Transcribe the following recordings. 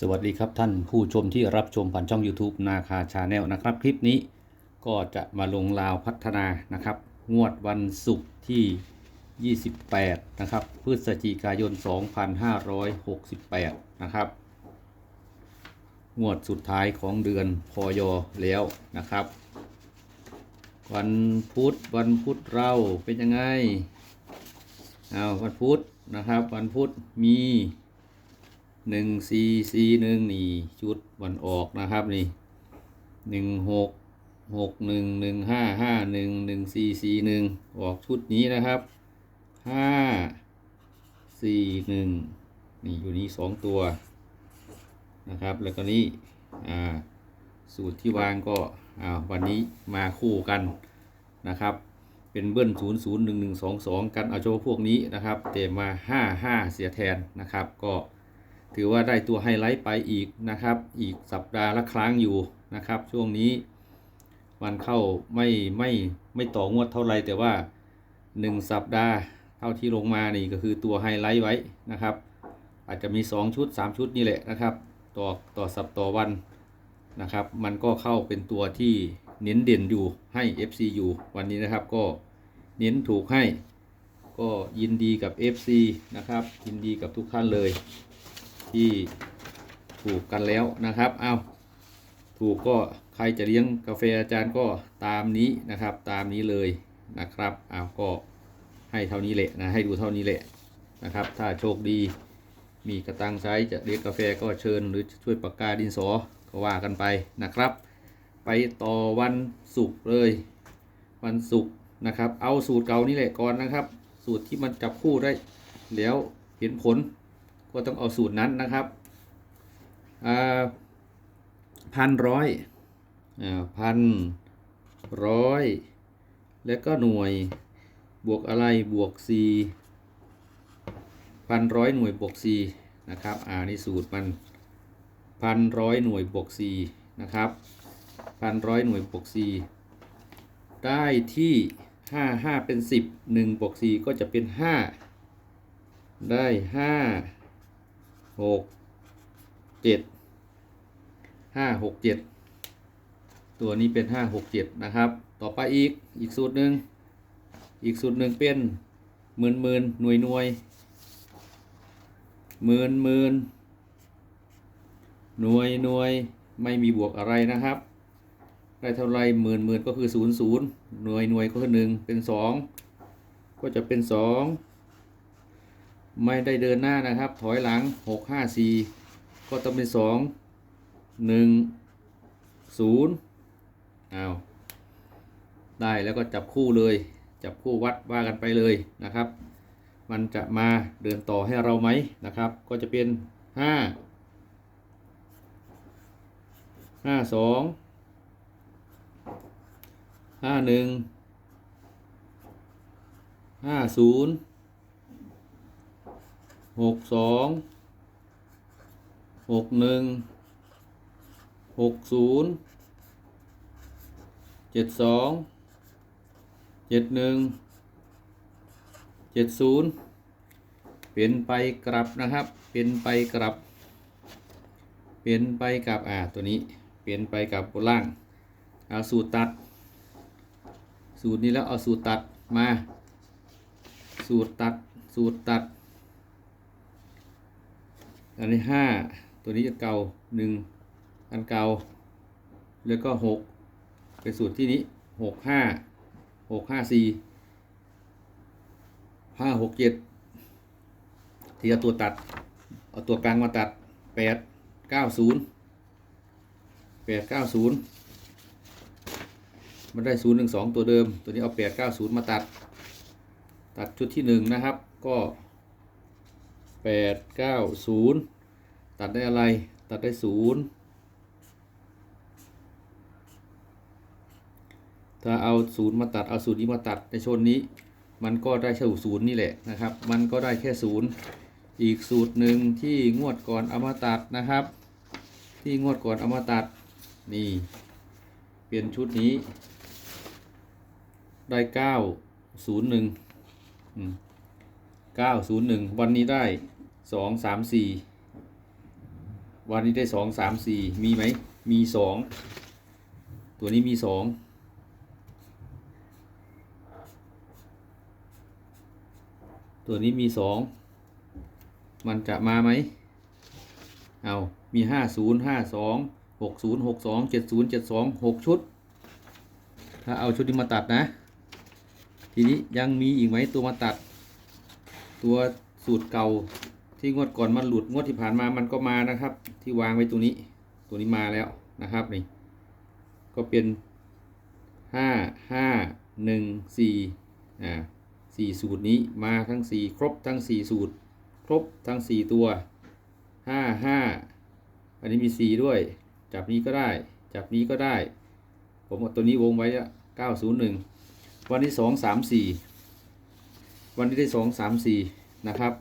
สวัสดีครับท่านผู้ชมที่รับชมผ่านช่อง YouTube นาคาชาแนลนะครับ คลิปนี้ก็จะมาลงลาวพัฒนานะครับ งวดวันศุกร์ที่ 28 นะครับพฤศจิกายน 2568 นะครับ งวดสุดท้ายของเดือนพยแล้วนะครับ วันพุธวันพุธเราเป็นยังไงเอาวันพุธนะครับ วันพุธมี หนึ่งสี่สี่หนึ่งนี่ชุดวันออกนะครับนี่หนึ่งหกหกหนึ่งหนึ่งห้าห้าหนึ่งหนึ่งสี่สี่หนึ่งออกชุดนี้นะครับห้าสี่หนึ่งนี่อยู่นี่สองตัวนะครับแล้วก็นี้อ่าสูตรที่วางก็อ่าวันนี้มาคู่กันนะครับเป็นเบิ้ล0 0 1 1 2 2กันเอาเฉพาะพวกนี้นะครับ แต่มา5 5เสียแทนนะครับก็ ถือว่าได้ตัวไฮไลท์ไปอีกนะครับ อีกสัปดาห์ละครั้งอยู่นะครับ ช่วงนี้วันเข้าไม่ไม่ไม่ต่องวดเท่าไรแต่ว่า 1 สัปดาห์เท่าที่ลงมานี่ก็คือตัวไฮไลท์ไว้นะครับ อาจจะมี 2 ชุด 3 ชุดนี่แหละนะครับ ต่อต่อสัปต่อวันนะครับ มันก็เข้าเป็นตัวที่เน้นเด่นอยู่ให้ FC อยู่วันนี้นะครับก็เน้นถูกให้ ก็ยินดีกับ FC นะครับยินดีกับทุกท่านเลย ที่ถูกกันแล้วนะครับ เอาถูกก็ใครจะเลี้ยงกาแฟอาจารย์ก็ตามนี้นะครับ ตามนี้เลยนะครับเอาก็ให้เท่านี้แหละนะ ให้ดูเท่านี้แหละนะครับ ถ้าโชคดีมีกระตังใช้จะเลี้ยงกาแฟก็เชิญหรือช่วยปากกาดินสอก็ว่ากันไปนะครับ ไปต่อวันศุกร์เลย วันศุกร์นะครับ เอาสูตรเก่านี่แหละก่อนนะครับ สูตรที่มันจับคู่ได้ แล้วเห็นผล ก็ต้องเอาสูตรนั้นนะครับพันร้อยพันร้อยแล้วก็หน่วยบวกอะไรบวก c พันร้อยหน่วยบวก c นะครับอ่านี่สูตรมันพันร้อยหน่วยบวก c นะครับพันร้อยหน่วยบวก c ได้ที่ห้าห้าเป็นสิบหนึ่งบวก c ก็จะเป็นห้าได้ห้า หกเจ็ดห้าหกเจ็ดตัวนี้เป็นห้าหกเจ็ดนะครับ ต่อไปอีกอีกสูตรหนึ่งอีกสูตรหนึ่งเป็นหมื่นหมื่นหน่วยหน่วยหมื่นหมื่นหน่วยหน่วยไม่มีบวกอะไรนะครับ ได้เท่าไรหมื่นหมื่นก็คือศูนย์ศูนย์หน่วยหน่วยก็คือหนึ่งเป็นสองก็จะเป็นสอง ไม่ได้เดินหน้านะครับ ถอยหลังหกห้าสี่ก็ต้องเป็นสองหนึ่งศูนย์เอาได้แล้วก็จับคู่เลย จับคู่วัดว่ากันไปเลยนะครับ มันจะมาเดินต่อให้เราไหมนะครับ ก็จะเป็นห้าห้าสอง หกสองหกหนึ่งหกศูนย์เจ็ดสองเจ็ดหนึ่งเจ็ดศูนย์เป็นไปกลับนะครับ เป็นไปกลับ เป็นไปกลับอ่าตัวนี้ เป็นไปกับบนล่างเอาสูตรตัด สูตรนี้แล้วเอาสูตรตัดมา สูตรตัด สูตรตัด อันนี้ห้าตัวนี้จะเก่าหนึ่งอันเก่าแล้วก็หกเป็นสูตรที่นี้หกห้าหกห้าสี่ห้าหกเจ็ดที่เอาตัวตัด เอาตัวกลางมาตัดแปดเก้าศูนย์แปดเก้าศูนย์มันได้ศูนย์หนึ่งสองตัวเดิม ตัวนี้เอาแปดเก้าศูนย์มาตัด ตัดชุดที่หนึ่งนะครับ ก็ แปดเก้าศูนย์ตัดได้อะไร ตัดได้ศูนย์ถ้าเอาศูนย์มาตัด เอาศูนย์นี้มาตัดในชนนี้ มันก็ได้แค่ศูนย์นี่แหละนะครับ มันก็ได้แค่ศูนย์อีกสูตรหนึ่งที่งวดก่อนเอามาตัดนะครับ ที่งวดก่อนเอามาตัดนี่ เปลี่ยนชุดนี้ ได้เก้าศูนย์หนึ่งเก้าศูนย์หนึ่งวันนี้ได้ สองสามสี่วันนี้ได้สองสามสี่มีไหมมีสองตัวนี้มีสองตัวนี้มีสองมันจะมาไหมเอามีห้าศูนย์ห้าสองหกศูนย์หกสองเจ็ดศูนย์เจ็ดสองหกชุด ถ้าเอาชุดนี้มาตัดนะ ทีนี้ยังมีอีกไหมตัวมาตัด ตัวสูตรเก่า ที่งวดก่อนมันหลุดงวดที่ผ่านมามันก็มานะครับ ที่วางไว้ตรงนี้ ตัวนี้มาแล้วนะครับนี่ก็เป็นห้าห้าหนึ่งสี่อ่าสี่สูตรนี้มาทั้งสี่ครบทั้งสี่สูตร ครบทั้งสี่ตัวห้าห้าอันนี้มีสี่ด้วย จับนี้ก็ได้ จับนี้ก็ได้ ผมเอาตัวนี้วงไว้เก้าศูนย์หนึ่งวันที่สองสามสี่วันนี้ได้สองสามสี่นะครับ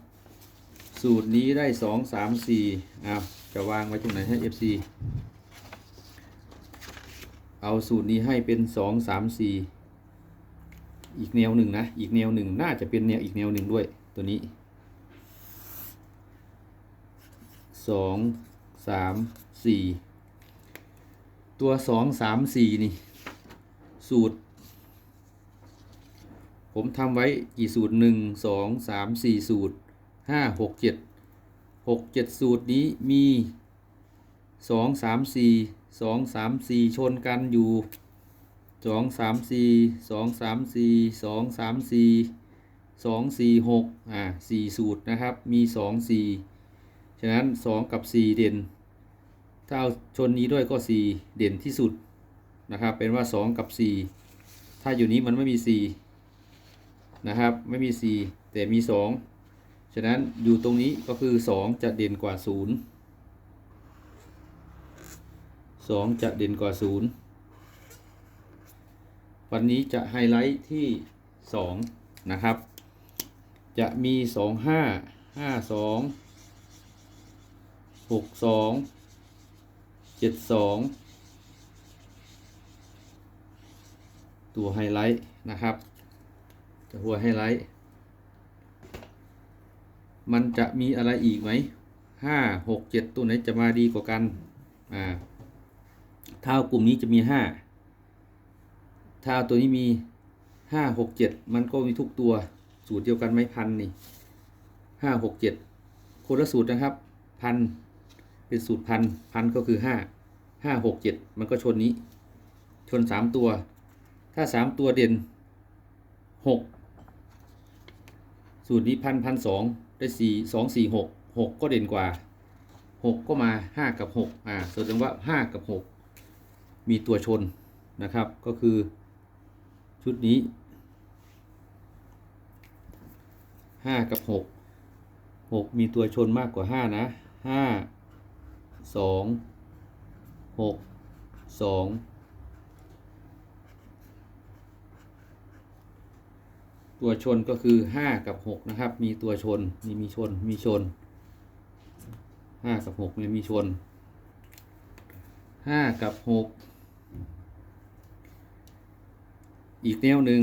สูตรนี้ได้สองสามสี่อ้าวจะวางไว้ตรงไหนให้ FC เอาสูตรนี้ให้เป็นสองสามสี่อีกแนวหนึ่งนะ อีกแนวหนึ่งน่าจะเป็นแนวอีกแนวหนึ่งด้วยตัวนี้สองสามสี่ตัวสองสามสี่นี่ สูตร ผมทำไว้กี่สูตรหนึ่งสองสามสี่สูตร ห้าหกเจ็ดหกเจ็ดสูตรนี้มีสองสามสี่สองสามสี่ชนกันอยู่สองสามสี่สองสามสี่สองสามสี่สองสี่หกอ่าสี่สูตรนะครับมีสองสี่ฉะนั้นสองกับสี่เด่น ถ้าเอาชนนี้ด้วยก็สี่เด่นที่สุดนะครับเป็นว่าสองกับสี่ถ้าอยู่นี้มันไม่มีสี่นะครับไม่มี4แต่มี2 ฉะนั้นอยู่ตรงนี้ก็คือ 2 จะเด่นกว่า 0 2 จะเด่นกว่า 0 วันนี้จะไฮไลท์ที่ 2 นะครับ จะมี 2 5 5 2 6 2 7 2 ตัวไฮไลท์นะครับจะหัวไฮไลท์ มันจะมีอะไรอีกไหมห้าหกเจ็ดตัวไหนจะมาดีกว่ากันอ่าถ้ากลุ่มนี้จะมีห้าถ้าตัวนี้มีห้าหกเจ็ดมันก็มีทุกตัวสูตรเดียวกันไหมพันนี่ห้าหกเจ็ดคนละสูตรนะครับพันเป็นสูตรพันพันก็คือห้าห้าหกเจ็ดมันก็ชนนี้ ชนสามตัว ถ้าสามตัวเด่นหกสูตรนี้พันพันสอง ได้สี่สองสี่หกหกก็เด่นกว่าหกก็มาห้ากับหกอ่าแสดงว่าห้ากับหกมีตัวชนนะครับ ก็คือชุดนี้ห้ากับหกหกมีตัวชนมากกว่าห้านะห้าสองหกสอง ตัวชนก็คือ5กับ6นะครับ มีตัวชนมีมีชนมีชน5กับ6มีมีชน5กับ6อีกแนวหนึ่ง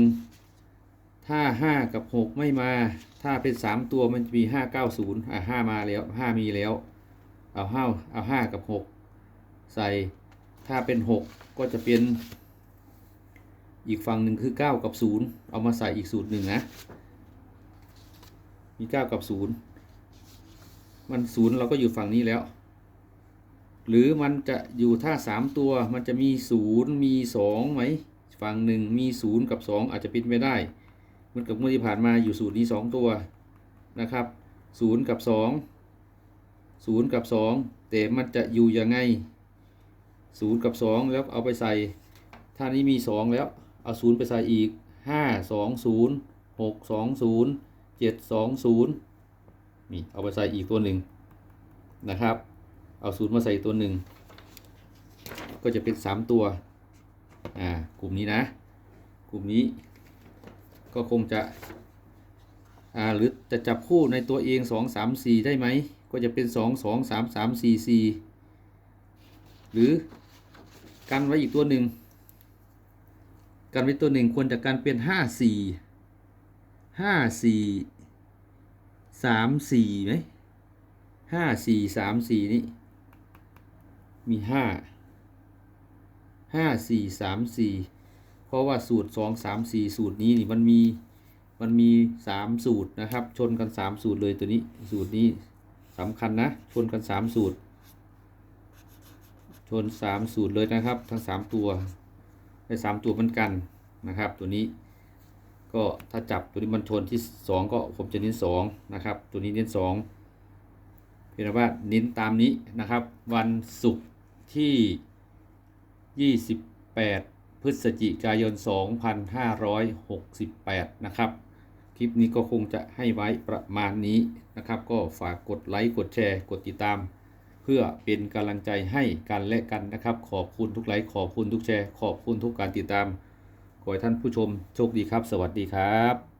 ถ้า5กับ6ไม่มา ถ้าเป็น3ตัวมันจะมี5 9 0อะ5มาแล้ว5มีแล้ว เอาห้าเอา5กับ6ใส่ถ้าเป็น6ก็จะเป็น อีกฝั่งหนึ่งคือ 9 กับ 0 เอามาใส่อีกสูตรหนึ่งนะ มี 9 กับ 0 มัน 0 เราก็อยู่ฝั่งนี้แล้ว หรือมันจะอยู่ถ้า 3 ตัวมันจะมี 0 มี 2ไหมฝั่งหนึ่งมี 0 กับ 2 อาจจะป็นไม่ได้ เหมือนกับเมื่อที่ผ่านมาอยู่สูตรนี้ 2 ตัวนะครับ 0 กับ 2 0 กับ 2 แต่มันจะอยู่ยังไง 0 กับ 2 แล้วเอาไปใส่ถ้านี้มี 2 แล้ว เอาศูนย์ไปใส่อีกห้าสองศูนย์หกสองศูนย์เจ็ดสองศูนย์นี่เอาไปใส่อีกตัวหนึ่งนะครับ เอาศูนย์มาใส่ตัวหนึ่งก็จะเป็นสามตัวอ่ากลุ่มนี้นะ กลุ่มนี้ก็คงจะอ่าหรือจะจับคู่ในตัวเองสองสามสี่ได้ไหมก็จะเป็นสองสองสามสามสี่สี่หรือกันไว้อีกตัวหนึ่ง กันไว้ตัวหนึ่งควรจะกันเป็นห้าสี่ห้าสี่สามสี่ไหมห้าสี่สามสี่นี่มีห้าห้าสี่สามสี่เพราะว่าสูตรสองสามสี่สูตรนี้นี่มันมีมันมีสามสูตรนะครับ ชนกันสามสูตรเลยตัวนี้สูตรนี้สำคัญนะ ชนกันสามสูตร ชนสามสูตรเลยนะครับ ทั้งสามตัว ได้สามตัวเหมือนกันนะครับ ตัวนี้ก็ถ้าจับตัวนี้มันชนที่สองก็ผมจะเน้นสองนะครับ ตัวนี้เน้นสองเพียงแต่ว่าเน้นตามนี้นะครับ วันศุกร์ที่ 28 พฤศจิกายน 2568 นะครับ คลิปนี้ก็คงจะให้ไว้ประมาณนี้นะครับ ก็ฝากกดไลค์ กดแชร์ กดติดตาม พื่อเป็นกำลังใจให้กันและกันนะครับ ขอบคุณทุกไลค์ขอบคุณทุกแชร์ ขอบคุณทุกการติดตาม ขอให้ท่านผู้ชมโชคดีครับ สวัสดีครับ